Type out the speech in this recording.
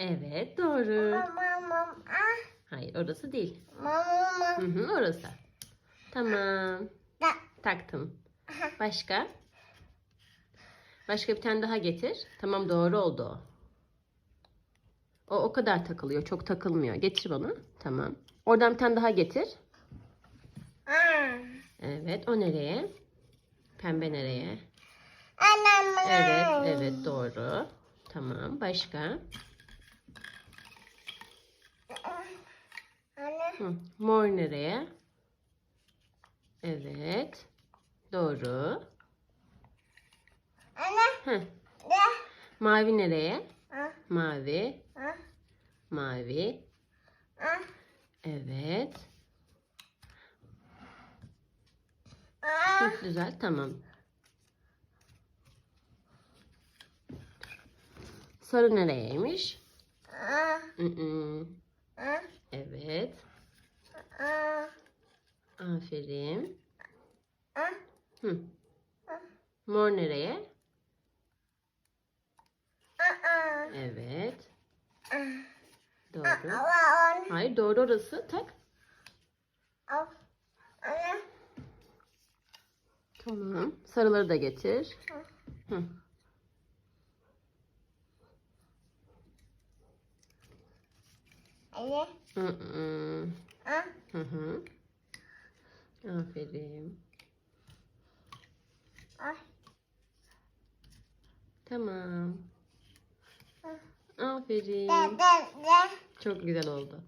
Evet doğru. Ah. Hayır orası değil. Mama mama. Hı hı, orası. Tamam. Da. Taktım. Başka? Başka bir tane daha getir. Tamam doğru oldu o. O o kadar takılıyor. Çok takılmıyor. Getir bana. Tamam. Oradan bir tane daha getir. Evet. O nereye? Pembe nereye? Anam. Evet. Evet doğru. Tamam. Başka? Hı. Mor nereye? Evet. Doğru. Anne. Heh. Da. Mavi nereye? Ah. Mavi. Ah. Mavi. Ah. Evet. Ah. Hı, güzel. Tamam. Sarı nereyeymiş? Ah. Hı-hı. Ah. Aferin. Hı. Mor nereye? Evet. Doğru. Hayır doğru orası. Tak. Tamam. Sarıları da getir. Hı. Anne. Hı-hı. Ah. Hı hı. Aferin. Ah. Tamam. Aferin. Çok güzel oldu.